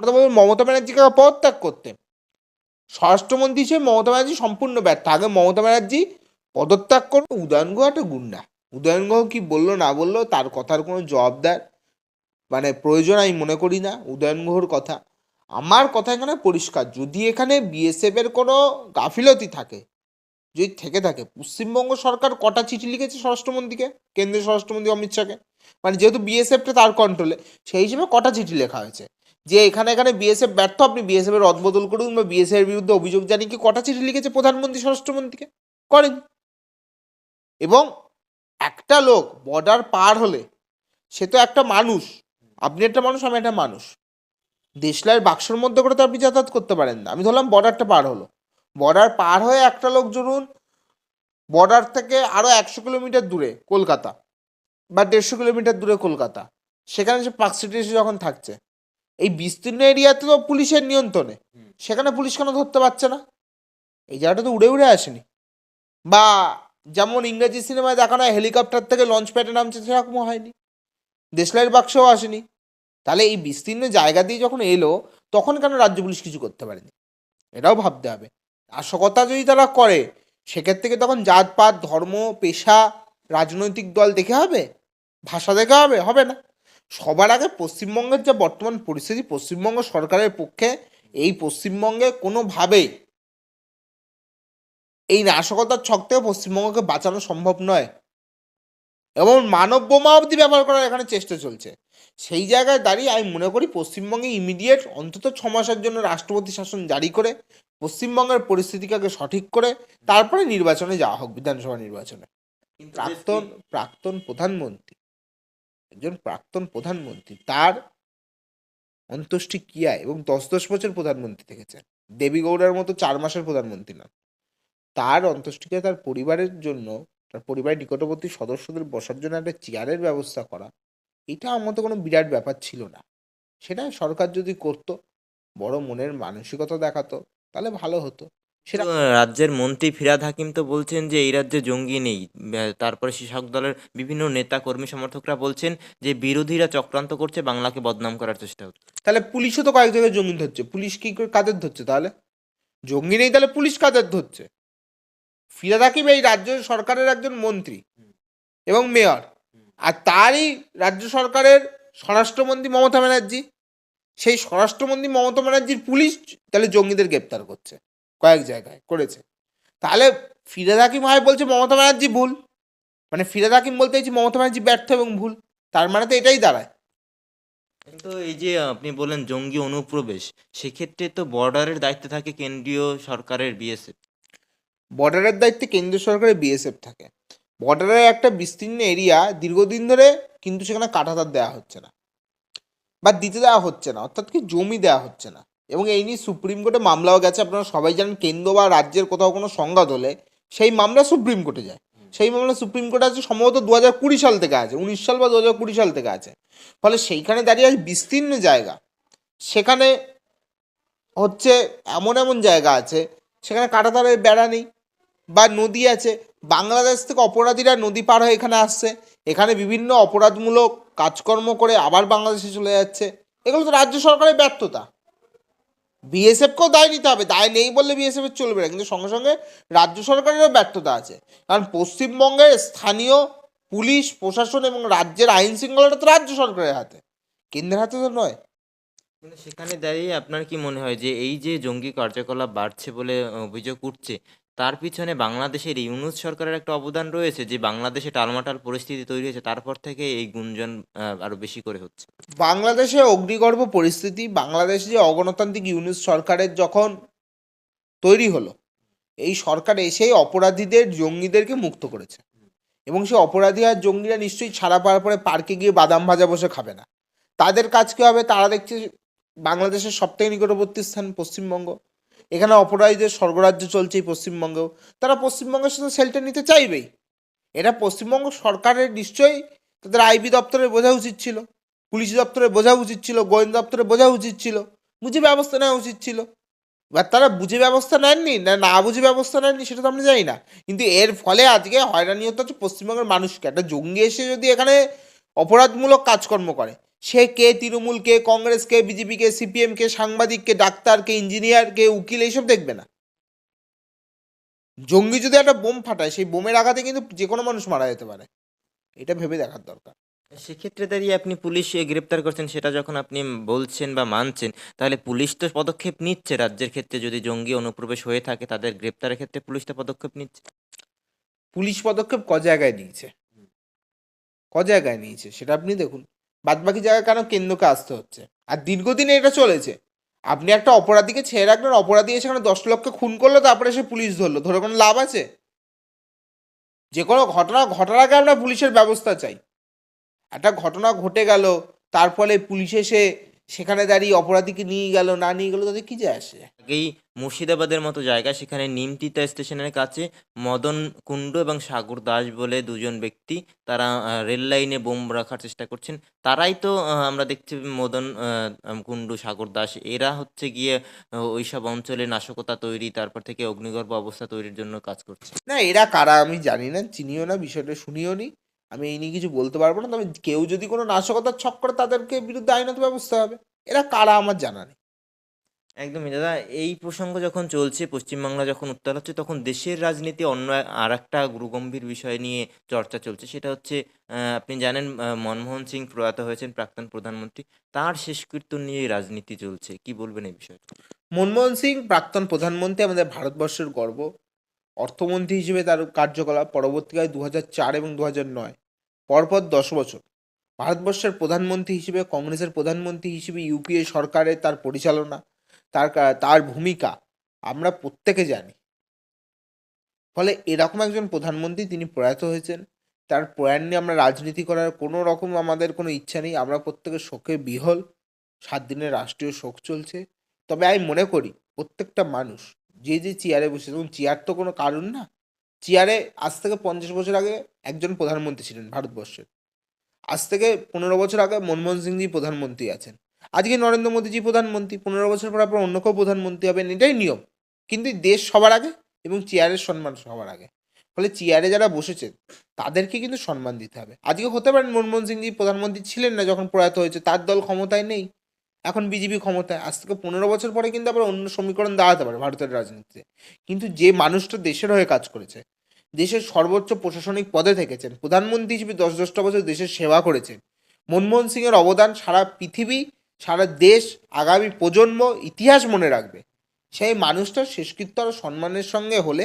আমরা তো বলব মমতা ব্যানার্জিকে পদত্যাগ করতে। স্বরাষ্ট্রমন্ত্রী হিসেবে মমতা ব্যানার্জি সম্পূর্ণ ব্যর্থ। আগে মমতা ব্যানার্জি পদত্যাগ করবে উদয়ন গুহ একটা গুন্ডা। উদয়ন গুহ কি বলল, না বলল, তার কথার কোনো জবাব দেয় মানে প্রয়োজন আমি মনে করি না, উদয়ন গুহর কথা। আমার কথা এখানে পরিষ্কার। যদি এখানে বিএসএফ এর কোনো গাফিলতি থাকে, যদি থেকে থাকে, পশ্চিমবঙ্গ সরকার কটা চিঠি লিখেছে স্বরাষ্ট্রমন্ত্রীকে? কেন্দ্রীয় স্বরাষ্ট্রমন্ত্রী অমিত শাহকে। মানে যেহেতু বিএসএফটা তার কন্ট্রোলে সেই হিসেবে কটা চিঠি লেখা হয়েছে? যে এখানে এখানে বিএসএফ ব্যর্থ, আপনি বিএসএফ এর রদবদল করুন বা বিএসএফ এর বিরুদ্ধে অভিযোগ জানিয়ে কি কটা চিঠি লিখেছে প্রধানমন্ত্রী স্বরাষ্ট্রমন্ত্রীকে? করেন। এবং একটা লোক বর্ডার পার হলে সে তো একটা মানুষ। আপনি একটা মানুষ, আমি একটা মানুষ। দেশলাইয়ের বাক্সর মধ্যে করে তো আপনি যাতায়াত করতে পারেন না। আমি ধরলাম বর্ডারটা পার হলো। বর্ডার পার হয়ে একটা লোক ধরুন বর্ডার থেকে আরও একশো কিলোমিটার দূরে কলকাতা বা দেড়শো কিলোমিটার দূরে কলকাতা। সেখানে সে পার্ক সিটি এসে যখন থাকছে এই বিস্তীর্ণ এরিয়াতে তো পুলিশের নিয়ন্ত্রণে। সেখানে পুলিশ কেন ধরতে পারছে না। এই জায়গাটা তো উড়ে উড়ে আসেনি। বা যেমন ইংরেজি সিনেমায় দেখানো হয় হেলিকপ্টার থেকে লঞ্চ প্যাডে নামছে সেরকমও হয়নি। দেশলাইয়ের বাক্সও আসেনি। তাহলে এই বিস্তীর্ণ জায়গা দিয়ে যখন এলো, তখন কেন রাজ্য পুলিশ কিছু করতে পারেনি? এটাও ভাবতে হবে। নাশকতা যদি তারা করে, সেক্ষেত্রে তখন জাতপাত, ধর্ম, পেশা, রাজনৈতিক দল দেখে হবে? ভাষা দেখে হবে? হবে না। সবার আগে পশ্চিমবঙ্গের যে বর্তমান পরিস্থিতি পশ্চিমবঙ্গ সরকারের পক্ষে এই পশ্চিমবঙ্গে কোনোভাবেই এই নাশকতার ছক থেকে পশ্চিমবঙ্গকে বাঁচানো সম্ভব নয়। এবং মানব বোমা অবধি ব্যবহার করার এখানে চেষ্টা চলছে। সেই জায়গায় দাঁড়িয়ে আমি মনে করি পশ্চিমবঙ্গে ইমিডিয়েট অন্তত ছ মাসের জন্য রাষ্ট্রপতি শাসন জারি করে পশ্চিমবঙ্গের পরিস্থিতিকে সঠিক করে তারপরে নির্বাচনে যাওয়া হোক বিধানসভা নির্বাচনে। প্রাক্তন প্রাক্তন প্রধানমন্ত্রী একজন প্রাক্তন প্রধানমন্ত্রী, তার অন্ত্যেষ্টি ক্রিয়ায় এবং দশ দশ বছর প্রধানমন্ত্রী থেকেছেন। দেবী গৌড়ার মতো চার মাসের প্রধানমন্ত্রী না তার অন্ত্যেষ্টিক্রিয়া তার পরিবারের জন্য, তার পরিবারের নিকটবর্তী সদস্যদের বসার জন্য একটা চেয়ারের ব্যবস্থা করা, এটা আমার মতো কোনো বিরাট ব্যাপার ছিল না। সেটা সরকার যদি করতো, বড় মনের মানসিকতা দেখাতো, তাহলে ভালো হতো। সেটা রাজ্যের মন্ত্রী ফিরাদ হাকিম তো বলছেন যে এই রাজ্যে জঙ্গি নেই। তারপরে শাসক দলের বিভিন্ন নেতা কর্মী সমর্থকরা বলছেন যে বিরোধীরা চক্রান্ত করছে বাংলাকে বদনাম করার চেষ্টা হচ্ছে। তাহলে পুলিশও তো কয়েক জায়গায় জঙ্গি ধরছে। পুলিশ কি করে কাদের ধরছে তাহলে? জঙ্গি নেই তাহলে পুলিশ কাদের ধরছে? ফিরাদ হাকিম এই রাজ্য সরকারের একজন মন্ত্রী এবং মেয়র। আর তারই রাজ্য সরকারের স্বরাষ্ট্রমন্ত্রী মমতা ব্যানার্জি। সেই স্বরাষ্ট্রমন্ত্রী মমতা ব্যানার্জির পুলিশ তাহলে জঙ্গিদের গ্রেপ্তার করছে। কয়েক জায়গায় করেছে। তাহলে ফিরাদ হাকিম হয় বলছে মমতা ব্যানার্জি ভুল। মানে ফিরাদ হাকিম বলতে চাইছি মমতা ব্যানার্জি ব্যর্থ এবং ভুল তার মানে তো এটাই দাঁড়ায়। কিন্তু এই যে আপনি বললেন জঙ্গি অনুপ্রবেশ সেক্ষেত্রে তো বর্ডারের দায়িত্বে থাকে কেন্দ্রীয় সরকারের বিএসএফ। বর্ডারের দায়িত্বে কেন্দ্রীয় সরকারের বিএসএফ থাকে। বর্ডারের একটা বিস্তীর্ণ এরিয়া দীর্ঘদিন ধরে কিন্তু সেখানে কাঁটাতার দেওয়া হচ্ছে না। বা দিতে দেওয়া হচ্ছে না অর্থাৎ কি জমি দেওয়া হচ্ছে না। এবং এই নিয়ে সুপ্রিম কোর্টে মামলাও গেছে। আপনারা সবাই জানেন কেন্দ্র বা রাজ্যের কোথাও কোনো সংঘাত হলে সেই মামলা সুপ্রিম কোর্টে যায়। সেই মামলা সুপ্রিম কোর্টে আছে সম্ভবত দু হাজার কুড়ি সাল থেকে আছে, উনিশ সাল বা দু হাজার কুড়ি সাল থেকে আছে। ফলে সেইখানে দাঁড়িয়ে আছে বিস্তীর্ণ জায়গা, সেখানে হচ্ছে এমন এমন জায়গা আছে, সেখানে কাঁটাতারের বেড়া নেই বা নদী আছে। বাংলাদেশ থেকে অপরাধীরা নদী পার হয়ে এখানে আসছে, এখানে বিভিন্ন অপরাধমূলক কাজকর্ম করে আবার বাংলাদেশে চলে যাচ্ছে। এগুলো তো রাজ্য সরকারের ব্যর্থতা। বিএসএফকেও দায় নিতে হবে, দায় নেই বললে বিএসএফ এর চলবে না, কিন্তু সঙ্গে সঙ্গে রাজ্য সরকারেরও ব্যর্থতা আছে। কারণ পশ্চিমবঙ্গের স্থানীয় পুলিশ, প্রশাসন এবং রাজ্যের আইন শৃঙ্খলাটা তো রাজ্য সরকারের হাতে। কেন্দ্রের হাতে তো নয়। সেখানে দাঁড়িয়ে আপনার কি মনে হয় যে এই যে জঙ্গি কার্যকলাপ বাড়ছে বলে, অভিযোগ উঠছে তার পিছনে বাংলাদেশের ইউনুস সরকারের একটা অবদান রয়েছে যে বাংলাদেশে টালমাটাল পরিস্থিতি তৈরি হয়েছে, তারপর থেকে এই গুঞ্জন আরও বেশি করে হচ্ছে। বাংলাদেশে অগ্নিগর্ভ পরিস্থিতি, বাংলাদেশ যে অগণতান্ত্রিক ইউনিট সরকারের যখন তৈরি হলো, এই সরকার এসেই অপরাধীদের, জঙ্গিদেরকে মুক্ত করেছে। এবং সেই অপরাধী আর জঙ্গিরা নিশ্চয়ই ছাড়া পাওয়ার পরে পার্কে গিয়ে বাদাম ভাজা বসে খাবে না। তাদের কাজ কী হবে? তারা দেখছে বাংলাদেশের সবথেকে নিকটবর্তী স্থান পশ্চিমবঙ্গ। এখানে অপরাধীদের স্বর্গরাজ্য চলছে পশ্চিমবঙ্গেও। তারা পশ্চিমবঙ্গের সাথে সেলটা নিতে চাইবেই। এটা পশ্চিমবঙ্গ সরকারের নিশ্চয়ই তাদের আইবি দপ্তরের বোঝা উচিত ছিল, পুলিশ দপ্তরে বোঝা উচিত ছিল, গোয়েন্দা দপ্তরে বোঝা উচিত ছিল, বুঝে ব্যবস্থা নেওয়া উচিত ছিল। এবার তারা বুঝে ব্যবস্থা নেননি না না বুঝে ব্যবস্থা নেননি সেটা তো আমরা জানি না। কিন্তু এর ফলে আজকে হয়রানি হতে হচ্ছে পশ্চিমবঙ্গের মানুষকে। একটা জঙ্গি এসে যদি এখানে অপরাধমূলক কাজকর্ম করে সে কে তৃণমূল কে কংগ্রেস কে বিজেপি কে সিপিএম কে সাংবাদিক কে ডাক্তার কে ইঞ্জিনিয়ার কে উকিল এইসব দেখবে না। জঙ্গি যদি একটা বোম ফাটায় সেই বোমের আঘাতে কিন্তু যে কোনো মানুষ মারা যেতে পারে। এটা ভেবে দেখার দরকার। সেক্ষেত্রে দাঁড়িয়ে আপনি পুলিশ গ্রেপ্তার করছেন সেটা যখন আপনি বলছেন বা মানছেন তাহলে পুলিশ তো পদক্ষেপ নিচ্ছে। রাজ্যের ক্ষেত্রে যদি জঙ্গি অনুপ্রবেশ হয়ে থাকে তাদের গ্রেপ্তারের ক্ষেত্রে পুলিশ তো পদক্ষেপ নিচ্ছে। পুলিশ পদক্ষেপ ক জায়গায় নিয়েছে? ক জায়গায় নিয়েছে? সেটা আপনি দেখুন। বাদ বাকি জায়গায় কেন কেন্দ্রকে আসতে হচ্ছে? আর দীর্ঘদিন এটা চলেছে। আপনি একটা অপরাধীকে ছেড়ে রাখলেন, অপরাধী এসে দশ লক্ষ খুন করল, তারপরে সে পুলিশ ধরলো। ধরে কোনো লাভ আছে? যে কোনো ঘটনা ঘটার আগে আমরা পুলিশের ব্যবস্থা চাই। একটা ঘটনা ঘটে গেল, তার ফলে পুলিশ এসে সেখানে দাঁড়িয়ে অপরাধীকে নিয়ে গেল না নিয়ে গেল তাদের কি যায় আসে? আগেই মুর্শিদাবাদের মতো জায়গা সেখানে নিমতিতা স্টেশনের কাছে মদন কুণ্ড এবং সাগর দাস বলে দুজন ব্যক্তি তারা রেল লাইনে বোম রাখার চেষ্টা করছেন। তারাই তো আমরা দেখছি মদন কুণ্ডু সাগর দাস এরা হচ্ছে গিয়ে ওইসব অঞ্চলে নাশকতা তৈরি তারপর থেকে অগ্নিগর্ভ অবস্থা তৈরির জন্য কাজ করছে। না এরা কারা আমি জানি না চিনিও না বিষয়টা শুনিও নি। আমি এই নিয়ে কিছু বলতে পারব না তবে কেউ যদি কোনো নাশকতার ছক করে তাদেরকে বিরুদ্ধে আইনত ব্যবস্থা হবে এরা কারা আমার জানা নেই। একদমই দাদা। এই প্রসঙ্গ যখন চলছে পশ্চিমবাংলা যখন উত্তাল হচ্ছে তখন দেশের রাজনীতি অন্য আর একটা গুরুগম্ভীর বিষয় নিয়ে চর্চা চলছে। সেটা হচ্ছে আপনি জানেন মনমোহন সিং প্রয়াত হয়েছেন প্রাক্তন প্রধানমন্ত্রী। তার শেষকৃত্য নিয়ে রাজনীতি চলছে। কি বলবেন এই বিষয়ে মনমোহন সিং প্রাক্তন প্রধানমন্ত্রী আমাদের ভারতবর্ষের গর্ব। অর্থমন্ত্রী হিসেবে তার কার্যকলাপ পরবর্তীকালে দু চার এবং দু নয়, পরপর দশ বছর। ভারতবর্ষের প্রধানমন্ত্রী হিসেবে, কংগ্রেসের প্রধানমন্ত্রী হিসেবে ইউপিএ সরকারের তার পরিচালনা, তার তার ভূমিকা আমরা প্রত্যেকে জানি। ফলে এরকম একজন প্রধানমন্ত্রী তিনি প্রয়াত হয়েছেন। তার প্রয়াণ নিয়ে আমরা রাজনীতি করার কোনো রকম আমাদের কোনো ইচ্ছা নেই। আমরা প্রত্যেকে শোকে বিহল সাত দিনের রাষ্ট্রীয় শোক চলছে। তবে আমি মনে করি প্রত্যেকটা মানুষ যে যে চেয়ারে বসে এবং চেয়ার তো কোনো কারণ না। চেয়ারে আজ থেকে পঞ্চাশ বছর আগে একজন প্রধানমন্ত্রী ছিলেন ভারতবর্ষের। আজ থেকে পনেরো বছর আগে মনমোহন সিংজি প্রধানমন্ত্রী আছেন। আজকে নরেন্দ্র মোদীজি প্রধানমন্ত্রী, পনেরো বছর পর আপনার অন্য কেউ প্রধানমন্ত্রী হবেন, এটাই নিয়ম। কিন্তু দেশ সবার আগে এবং চেয়ারের সম্মান সবার আগে। ফলে চেয়ারে যারা বসেছেন, তাদেরকে কিন্তু সম্মান দিতে হবে। আজকে হতে পারেন মনমোহন সিংজি প্রধানমন্ত্রী ছিলেন না যখন প্রয়াত হয়েছে, তার দল ক্ষমতায় নেই। এখন বিজেপি ক্ষমতায় আজ থেকে পনেরো বছর পরে কিন্তু আবার অন্য সমীকরণ দাঁড়াতে পারে ভারতের রাজনীতিতে। কিন্তু যে মানুষটা দেশের হয়ে কাজ করেছে, দেশের সর্বোচ্চ প্রশাসনিক পদে থেকেছেন, প্রধানমন্ত্রী হিসেবে দশ দশটা বছর দেশের সেবা করেছেন, মনমোহন সিংয়ের অবদান সারা পৃথিবী, সারা দেশ, আগামী প্রজন্ম ইতিহাস মনে রাখবে। সেই মানুষটার শেষকৃত্য আরও সম্মানের সঙ্গে হলে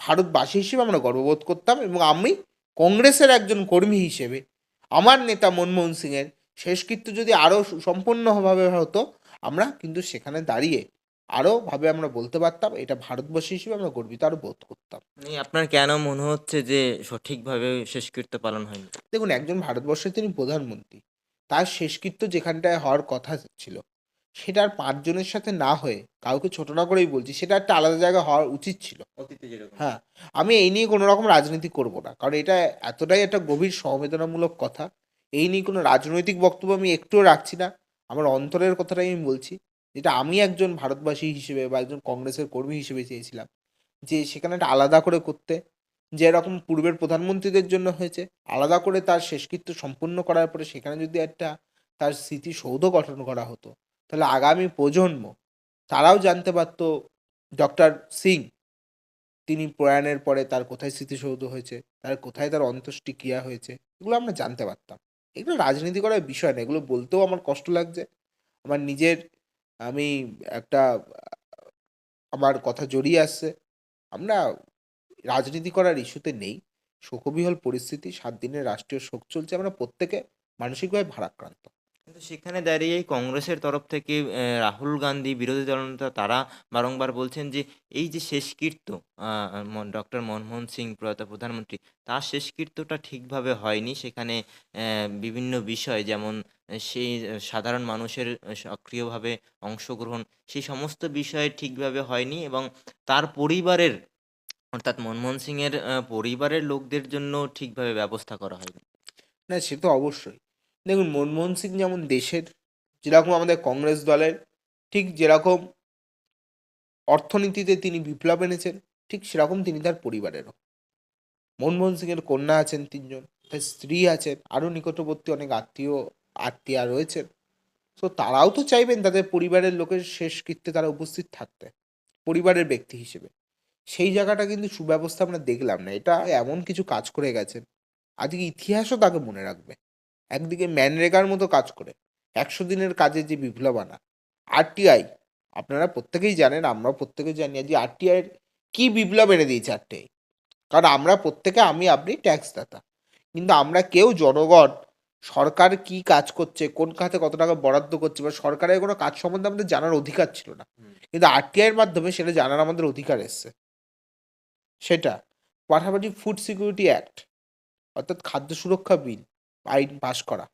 ভারতবাসী হিসেবে আমরা গর্ববোধ করতাম এবং আমি কংগ্রেসের একজন কর্মী হিসেবে, আমার নেতা মনমোহন সিংয়ের শেষকৃত্য যদি আরও সম্পূর্ণভাবে হতো আমরা কিন্তু সেখানে দাঁড়িয়ে আরও ভাবে আমরা বলতে পারতাম এটা ভারতবর্ষী হিসেবে আমরা গর্বিত আরও বোধ করতাম। মানে আপনার কেন মনে হচ্ছে যে সঠিকভাবে শেষকৃত্য পালন হয়নি? দেখুন একজন ভারতবর্ষের তিনি প্রধানমন্ত্রী তার শেষকৃত্য যেখানটায় হওয়ার কথা ছিল সেটা আর পাঁচজনের সাথে না হয়ে কাউকে ছোট না করেই বলছি সেটা একটা আলাদা জায়গায় হওয়ার উচিত ছিল। অতীতে হ্যাঁ আমি এই নিয়ে কোনো রকম রাজনীতি করব না কারণ এটা এতটাই একটা গভীর সমবেদনামূলক কথা এই নিয়ে কোনো রাজনৈতিক বক্তব্য আমি একটুও রাখছি না। আমার অন্তরের কথাটাই আমি বলছি, যেটা আমি একজন ভারতবাসী হিসেবে বা একজন কংগ্রেসের কর্মী হিসেবে চেয়েছিলাম, যে সেখানে একটা আলাদা করে করতে, যে এরকম পূর্বের প্রধানমন্ত্রীদের জন্য হয়েছে, আলাদা করে তার শেষকৃত্য সম্পূর্ণ করার পরে সেখানে যদি একটা তার স্মৃতিসৌধ গঠন করা হতো, তাহলে আগামী প্রজন্ম, তারাও জানতে পারতো ডক্টর সিং, তিনি প্রয়াণের পরে তার কোথায় স্মৃতিসৌধ হয়েছে, তার কোথায় তার অন্ত্যেষ্টিক্রিয়া হয়েছে, এগুলো আমরা জানতে পারতাম। এগুলো রাজনীতি করার বিষয় না, এগুলো বলতেও আমার কষ্ট লাগছে। আমার নিজের, আমি একটা, আমার কথা জড়িয়ে আসছে। আমরা রাজনীতি করার ইস্যুতে নেই। শোকবিহল পরিস্থিতি, সাত দিনের রাষ্ট্রীয় শোক চলছে। আমরা প্রত্যেকে মানসিকভাবে ভারাক্রান্ত। কিন্তু সেখানে দাঁড়িয়ে কংগ্রেসের তরফ থেকে রাহুল গান্ধী, বিরোধী দলনেতা তারা বারংবার বলছেন যে, এই যে শেষকৃত্য ডক্টর মনমোহন সিং, প্রয়াত প্রধানমন্ত্রী, তার শেষকৃত্যটা ঠিকভাবে হয়নি। সেখানে বিভিন্ন বিষয় যেমন সেই সাধারণ মানুষের সক্রিয়ভাবে অংশগ্রহণ, সেই সমস্ত বিষয় ঠিকভাবে হয়নি এবং তার পরিবারের, অর্থাৎ মনমোহন সিংয়ের পরিবারের লোকদের জন্য ঠিকভাবে ব্যবস্থা করা হয়নি। না, সে তো অবশ্যই। দেখুন, মনমোহন সিং যেমন দেশের, যেরকম আমাদের কংগ্রেস দলের, ঠিক যেরকম অর্থনীতিতে তিনি বিপ্লব এনেছেন, ঠিক সেরকম তিনি তার পরিবারেরও। মনমোহন সিংয়ের কন্যা আছেন তিনজন, তার স্ত্রী আছেন, আরও নিকটবর্তী অনেক আত্মীয়, আত্মীয়া রয়েছেন। তো তারাও তো চাইবেন তাদের পরিবারের লোকের শেষকৃত্যে তারা উপস্থিত থাকতে, পরিবারের ব্যক্তি হিসেবে। সেই জায়গাটা কিন্তু সুব্যবস্থা আমরা দেখলাম না, এটা এমন কিছু কাজ করে গেছেন, আজকে ইতিহাসও তাকে মনে রাখবে। একদিকে ম্যানরেগার মতো কাজ করে একশো দিনের কাজের যে বিপ্লব আনা। আরটিআই আপনারা প্রত্যেকেই জানেন আমরাও প্রত্যেকে জানি যে আরটিআইয়ের কী বিপ্লব এনে দিয়েছে আরটিআই কারণ আমরা প্রত্যেকে আমি আপনি ট্যাক্স দাতা কিন্তু আমরা কেউ জনগণ সরকার কি কাজ করছে কোন খাতে কত টাকা বরাদ্দ করছে বা সরকারের কোনো কাজ সম্বন্ধে আমাদের জানার অধিকার ছিল না। কিন্তু আরটিআইয়ের মাধ্যমে সেটা জানার আমাদের অধিকার এসছে। সেটা পাশাপাশি ফুড সিকিউরিটি অ্যাক্ট অর্থাৎ খাদ্য সুরক্ষা বিল আইন পাশ করা।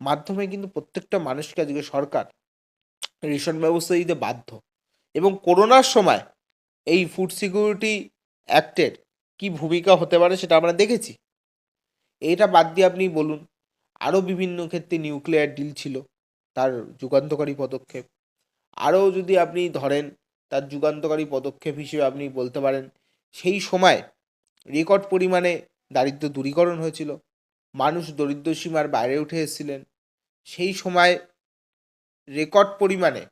মাধ্যমে কিন্তু প্রত্যেকটা মানুষকে আজকে সরকার রেশন ব্যবস্থা দিতে বাধ্য। এবং করোনার সময় এই ফুড সিকিউরিটি অ্যাক্টের কি ভূমিকা হতে পারে সেটা আমরা দেখেছি। এটা বাদ দিয়ে আপনি বলুন, আরও বিভিন্ন ক্ষেত্রে নিউক্লিয়ার ডিল ছিল, তার যুগান্তকারী পদক্ষেপ। আরও যদি আপনি ধরেন, তার যুগান্তকারী পদক্ষেপ হিসেবে আপনি বলতে পারেন, সেই সময় রেকর্ড পরিমাণে দারিদ্র দূরীকরণ হয়েছিল। মানুষ দরিদ্র সীমার বাইরে উঠে এসেছিলেন। সেই সময় রেকর্ড পরিমাণে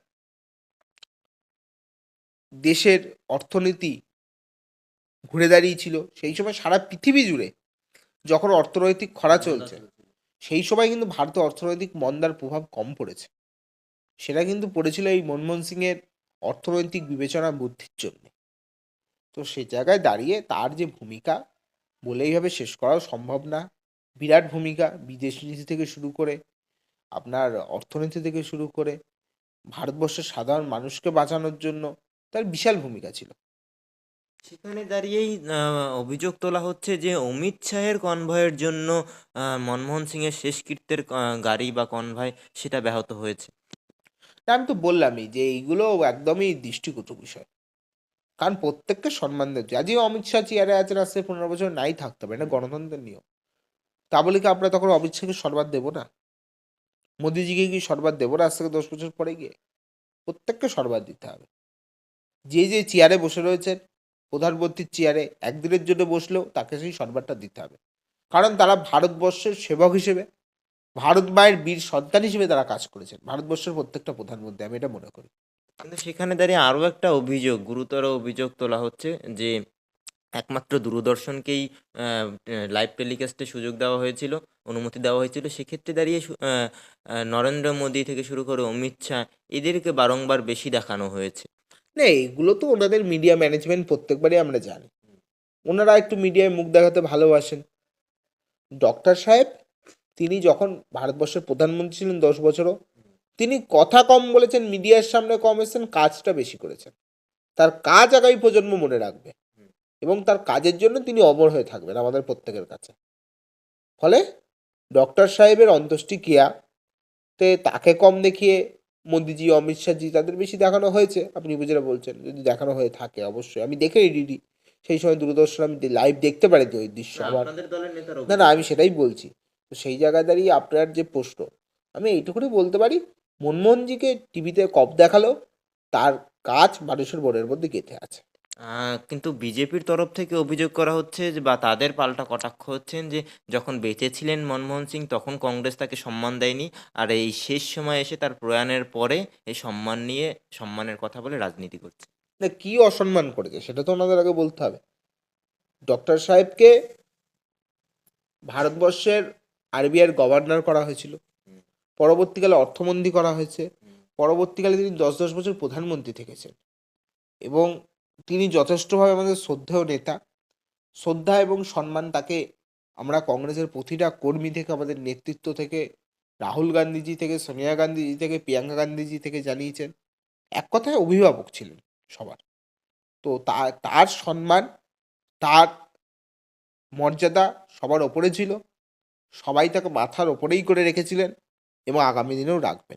দেশের অর্থনীতি ঘুরে দাঁড়িয়েছিল। সেই সময় সারা পৃথিবী জুড়ে যখন অর্থনৈতিক খরা চলছে, সেই সময় কিন্তু ভারতে অর্থনৈতিক মন্দার প্রভাব কম পড়েছে। সেটা কিন্তু পড়েছিল এই মনমোহন সিংয়ের অর্থনৈতিক বিবেচনা বুদ্ধির জন্য। তো সে জায়গায় দাঁড়িয়ে তার যে ভূমিকা বলে এইভাবে শেষ করাও সম্ভব না। বিরাট ভূমিকা বিদেশ নীতি থেকে শুরু করে আপনার অর্থনীতি থেকে শুরু করে ভারতবর্ষের সাধারণ মানুষকে বাঁচানোর জন্য তার বিশাল ভূমিকা ছিল। সেখানে দাঁড়িয়েই অভিযোগ তোলা হচ্ছে যে অমিত শাহের কনভয়ের জন্য মনমোহন সিংয়ের শেষকৃত্যের গাড়ি বা কনভয় সেটা ব্যাহত হয়েছে। না আমি তো বললামই যে এইগুলো একদমই দৃষ্টিকটু বিষয়। কারণ প্রত্যেককে সম্মান দিচ্ছে আজকে অমিত শাহ চেয়ারে আছেন আসতে পনেরো বছর নাই থাকতে পারে এটা গণতন্ত্রের নিয়ম। তা বলে কি আমরা তখন অমিত শাহকে সরবার দেবো না। মোদিজিকে কি সরবার দেবো না? আজ থেকে দশ বছর পরে গিয়ে। প্রত্যেককে সরবার দিতে হবে। যে যে চেয়ারে বসে রয়েছেন, প্রধানমন্ত্রীর চেয়ারে একদিনের জন্য বসলেও তাকে সেই সরবারটা দিতে হবে। কারণ তারা ভারতবর্ষের সেবক হিসেবে, ভারত মায়ের বীর সন্তান হিসেবে তারা কাজ করেছেন। ভারতবর্ষের প্রত্যেকটা প্রধানমন্ত্রী, আমি এটা মনে করি। সেখানে দাঁড়িয়ে আরও একটা অভিযোগ, গুরুতর অভিযোগ তোলা হচ্ছে যে একমাত্র দূরদর্শনকেই লাইভ টেলিকাস্টে সুযোগ দেওয়া হয়েছিল, অনুমতি দেওয়া হয়েছিল। সেক্ষেত্রে দাঁড়িয়ে নরেন্দ্র মোদী থেকে শুরু করে অমিত শাহ, এদেরকে বারংবার বেশি দেখানো হয়েছে। না, এগুলো তো ওনাদের মিডিয়া ম্যানেজমেন্ট প্রত্যেকবারই আমরা জানি। ওনারা একটু মিডিয়ায় মুখ দেখাতে ভালোবাসেন। ডক্টর সাহেব, তিনি যখন ভারতবর্ষের প্রধানমন্ত্রী ছিলেন দশ বছরও, তিনি কথা কম বলেছেন মিডিয়ার সামনে কম এসেছেন, কাজটা বেশি করেছেন। তার কাজ আগামী প্রজন্ম মনে রাখবে। এবং তার কাজের জন্য তিনি অমর হয়ে থাকবেন আমাদের প্রত্যেকের কাছে। ফলে ডক্টর সাহেবের অন্ত্যেষ্টিক্রিয়াতে তাকে কম দেখিয়ে মোদিজি অমিত শাহজি তাদের বেশি দেখানো হয়েছে। আপনি বুঝেরা বলছেন যদি দেখানো হয়ে থাকে অবশ্যই। আমি দেখে ডিডি সেই সময় দূরদর্শন আমি লাইভ দেখতে পারি তো ওই দৃশ্য আমার। না না আমি সেটাই বলছি। তো সেই জায়গায় দাঁড়িয়ে আপনার যে প্রশ্ন আমি এইটুকুনি বলতে পারি মনমোহনজিকে টিভিতে কপ দেখাল তার কাজ মানুষের মনের মধ্যে গেঁথে আছে। কিন্তু বিজেপির তরফ থেকে অভিযোগ করা হচ্ছে যে বা তাদের পাল্টা কটাক্ষ হচ্ছেন যে যখন বেঁচে ছিলেন মনমোহন সিং তখন কংগ্রেস তাকে সম্মান দেয়নি। আর এই শেষ সময় এসে তার প্রয়াণের পরে এই সম্মান নিয়ে সম্মানের কথা বলে রাজনীতি করছে। না কি অসম্মান করেছে সেটা তো ওনাদের আগে বলতে হবে। ডক্টর সাহেবকে ভারতবর্ষের আরবিআইয়ের গভর্নর করা হয়েছিল। পরবর্তীকালে অর্থমন্ত্রী করা হয়েছে। পরবর্তীকালে তিনি দশ দশ বছর প্রধানমন্ত্রী থেকেছেন। এবং তিনি যথেষ্টভাবে আমাদের শ্রদ্ধেয় নেতা। শ্রদ্ধা এবং সম্মান তাকে আমরা কংগ্রেসের প্রতিটা কর্মী থেকে, আমাদের নেতৃত্ব থেকে, রাহুল গান্ধীজি থেকে, সোনিয়া গান্ধীজি থেকে, প্রিয়াঙ্কা গান্ধীজি থেকে জানিয়েছেন। এক কথায় অভিভাবক ছিলেন সবার। তো তার সম্মান, তার মর্যাদা সবার ওপরে ছিল। সবাই তাকে মাথার ওপরেই করে রেখেছিলেন এবং আগামী দিনেও রাখবেন।